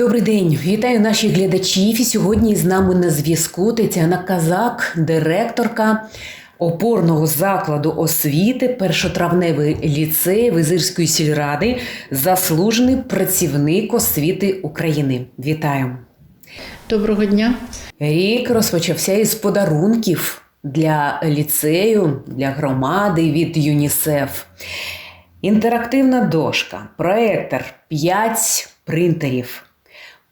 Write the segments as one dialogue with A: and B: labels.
A: Добрий день, вітаю наших глядачів. І сьогодні з нами на зв'язку Тетяна Казак, директорка опорного закладу освіти, першотравневий ліцей Визирської сільради, заслужений працівник освіти України. Вітаю!
B: Доброго дня.
A: Рік розпочався із подарунків для ліцею, для громади від ЮНІСЕФ. Інтерактивна дошка, проектор, 5 принтерів.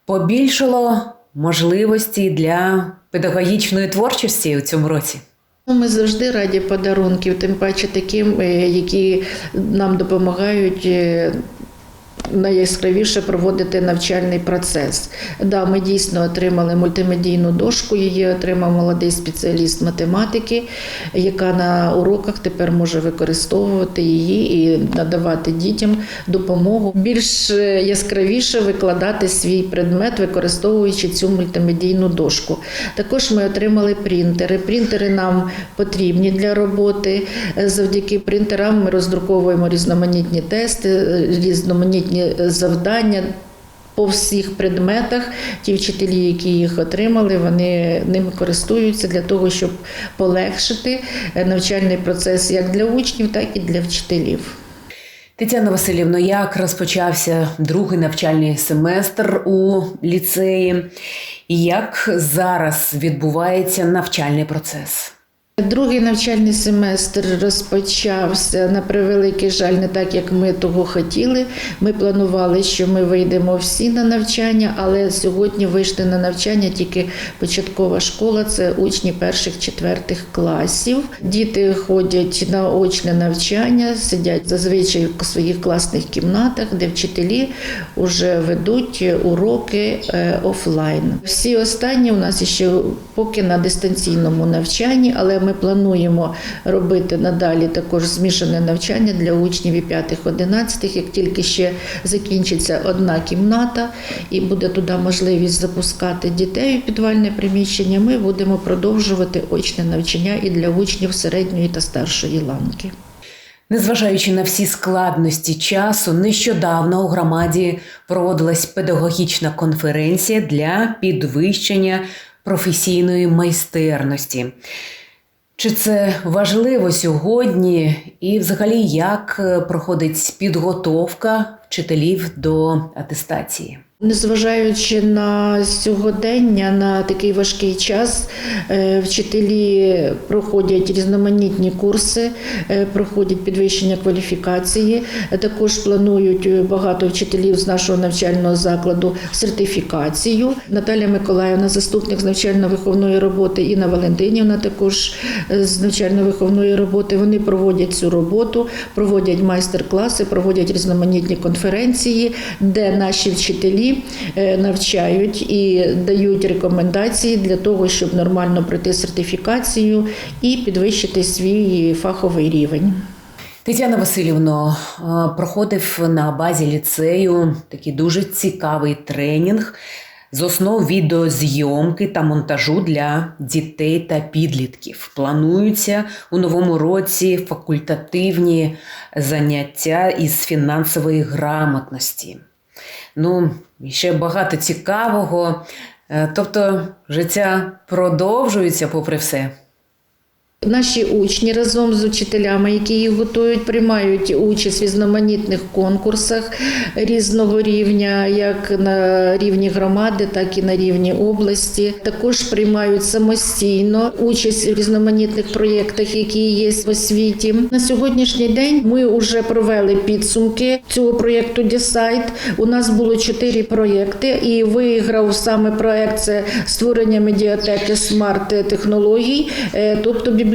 A: Побільшало можливості для педагогічної творчості у цьому році.
B: Ну, Ми завжди раді подарунків, тим паче таким, е, які нам допомагають. Найяскравіше проводити навчальний процес. Да, ми дійсно отримали мультимедійну дошку. Її отримав молодий спеціаліст математики, яка на уроках тепер може використовувати її і надавати дітям допомогу. Більш е, яскравіше викладати свій предмет, використовуючи цю мультимедійну дошку. Також ми отримали принтери. Принтери нам потрібні для роботи. Е, Завдяки принтерам ми роздруковуємо різноманітні тести, е, різноманітні завдання. По всіх предметах ті вчителі, які їх отримали, вони ними користуються для того, щоб полегшити е, навчальний процес як для учнів, так і для вчителів.
A: Тетяна Васильівна, як розпочався другий навчальний семестр у ліцеї, як зараз відбувається навчальний процес?
B: Другий навчальний семестр розпочався на превеликий жаль, не так як ми того хотіли. Ми планували, що ми вийдемо всі на навчання, але сьогодні вийшли на навчання тільки початкова школа. Це учні перших четвертих класів. Діти ходять на очне навчання, сидять зазвичай в своїх класних кімнатах, де вчителі вже ведуть уроки е, офлайн. Всі останні у нас ще поки на дистанційному навчанні, але ми плануємо робити надалі також змішане навчання для учнів і 5-11, як тільки ще закінчиться одна кімната і буде туди можливість запускати дітей у підвальне приміщення, ми будемо продовжувати очне навчання і для учнів середньої та старшої ланки.
A: Незважаючи на всі складності часу, нещодавно у громаді проводилась педагогічна конференція для підвищення професійної майстерності. Чи це важливо сьогодні, і взагалі як е, проходить підготовка вчителів до атестації?
B: Незважаючи на сьогодення, на такий важкий час, е, вчителі проходять різноманітні курси, е, проходять підвищення кваліфікації. Також планують е, багато вчителів з нашого навчального закладу сертифікацію. Наталя Миколаївна, заступник з навчально-виховної роботи, Інна Валентинівна, також з навчально-виховної роботи. Вони проводять цю роботу, проводять майстер-класи, проводять різноманітні конференції, де наші вчителі е, навчають і дають рекомендації для того, щоб нормально пройти сертифікацію і підвищити свій фаховий рівень.
A: Тетяна Васильівно е, проходив на базі ліцею такий дуже цікавий тренінг з основ відеозйомки та монтажу для дітей та підлітків. Плануються у новому році факультативні заняття із фінансової грамотності. Ну, ще багато цікавого. Е, Тобто життя продовжується попри все.
B: Наші учні разом з учителями, які їх готують, приймають участь в різноманітних конкурсах різного рівня, як на рівні громади, так і на рівні області. Також приймають самостійно участь в різноманітних проєктах, які є в освіті. На сьогоднішній день ми вже провели підсумки цього проєкту Десайт. У нас було чотири проєкти, і виграв саме проєкт це створення медіатеки смарт-технологій, е, тобто бібліотеки.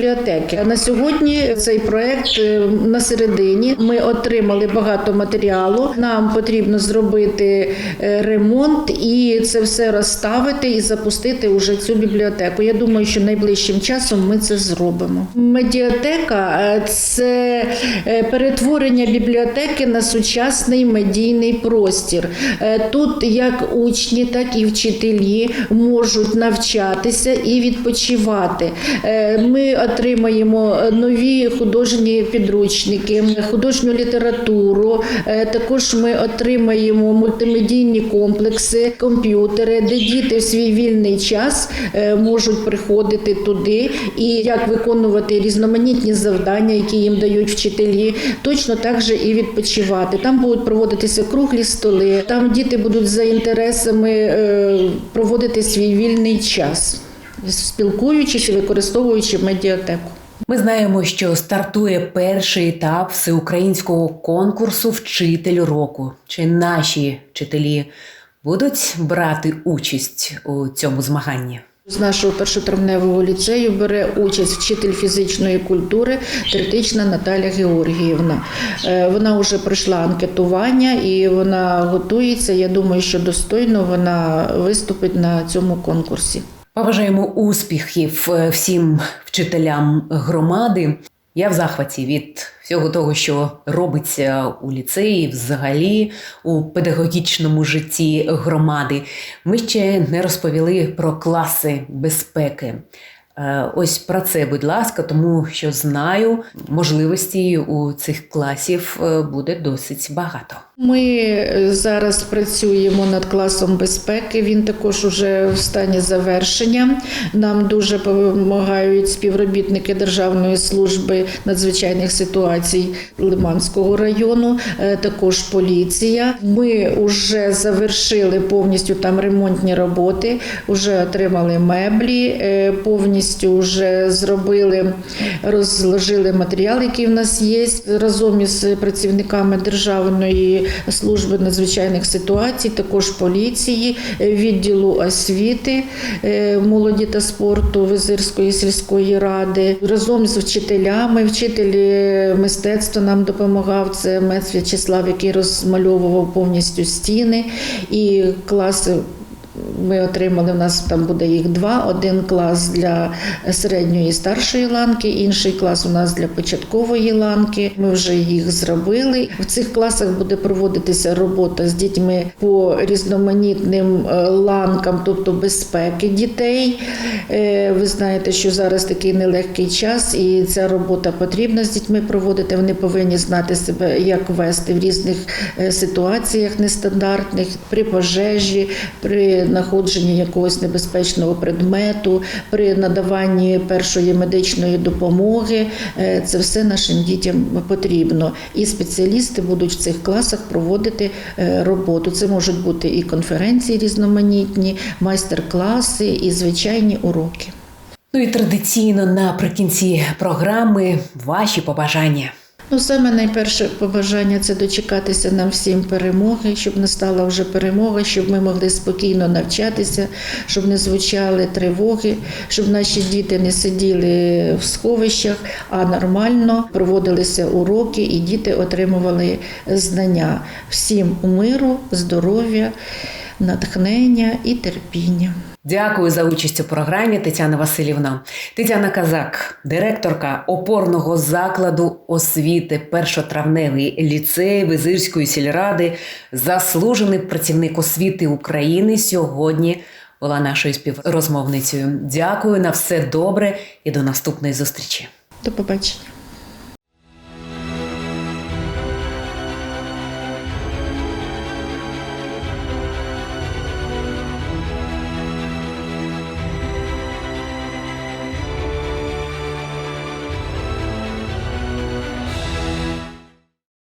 B: На сьогодні цей проєкт е, на середині. Ми отримали багато матеріалу. Нам потрібно зробити е, ремонт і це все розставити і запустити уже цю бібліотеку. Я думаю, що найближчим часом ми це зробимо. Медіатека е, це перетворення бібліотеки на сучасний медійний простір. Тут як учні, так і вчителі можуть навчатися і відпочивати. Ми отримаємо нові художні підручники, художню літературу. Е, Також ми отримаємо мультимедійні комплекси, комп'ютери, де діти в свій вільний час е, можуть приходити туди і як виконувати різноманітні завдання, які їм дають вчителі, точно так же і відпочивати. Там будуть проводитися круглі столи, там діти будуть за інтересами е, проводити свій вільний час, спілкуючись і використовуючи медіатеку.
A: Ми знаємо, що стартує перший етап всеукраїнського конкурсу Вчитель року. Чи наші вчителі будуть брати участь у цьому змаганні?
B: З нашого першотравневого ліцею бере участь вчитель фізичної культури Третична Наталя Георгіївна. Е, Вона вже пройшла анкетування і вона готується. Я думаю, що достойно вона виступить на цьому конкурсі.
A: Побажаємо успіхів е, всім вчителям громади. Я в захваті від всього того, що робиться у ліцеї, взагалі у педагогічному житті громади. Ми ще не розповіли про класи безпеки. Е, Ось про це, будь ласка, тому що знаю, можливостей у цих класів е, буде досить багато.
B: Ми е, зараз працюємо над класом безпеки. Він також уже в стані завершення. Нам дуже допомагають співробітники Державної служби надзвичайних ситуацій Лиманського району, також поліція. Ми вже завершили повністю там ремонтні роботи, вже отримали меблі, е, повністю вже зробили, розложили матеріал, який в нас є разом із працівниками державної служби надзвичайних ситуацій, також поліції, відділу освіти, е, молоді та спорту Визирської сільської ради, разом з вчителями. Вчитель е, мистецтва нам допомагав. Це Мец В'ячеслав, який розмальовував повністю стіни і класи ми отримали, у нас там буде їх два: один клас для середньої і старшої ланки, інший клас у нас для початкової ланки. Ми вже їх зробили. В цих класах буде проводитися робота з дітьми по різноманітним е, ланкам, тобто безпеки дітей. Е, Ви знаєте, що зараз такий нелегкий час, і ця робота потрібна з дітьми проводити. Вони повинні знати себе, як вести в різних е, ситуаціях нестандартних, при пожежі, при знаходженні якогось небезпечного предмету, при надаванні першої медичної допомоги. Е, Це все нашим дітям потрібно. І спеціалісти будуть в цих класах проводити е, роботу. Це можуть бути і конференції різноманітні, майстер-класи, і звичайні уроки.
A: Ну і традиційно наприкінці програми ваші побажання.
B: Ну, саме найперше побажання це дочекатися нам всім перемоги, щоб настала вже перемога, щоб ми могли спокійно навчатися, щоб не звучали тривоги, щоб наші діти не сиділи в сховищах, а нормально проводилися уроки і діти отримували знання. Всім миру, здоров'я, натхнення і терпіння.
A: Дякую за участь у програмі Тетяна Васильівна. Тетяна Казак, директорка опорного закладу освіти першотравневий ліцей Визирської сільради, заслужений працівник освіти України сьогодні була нашою співрозмовницею. Дякую на все добре і до наступної зустрічі.
B: До побачення.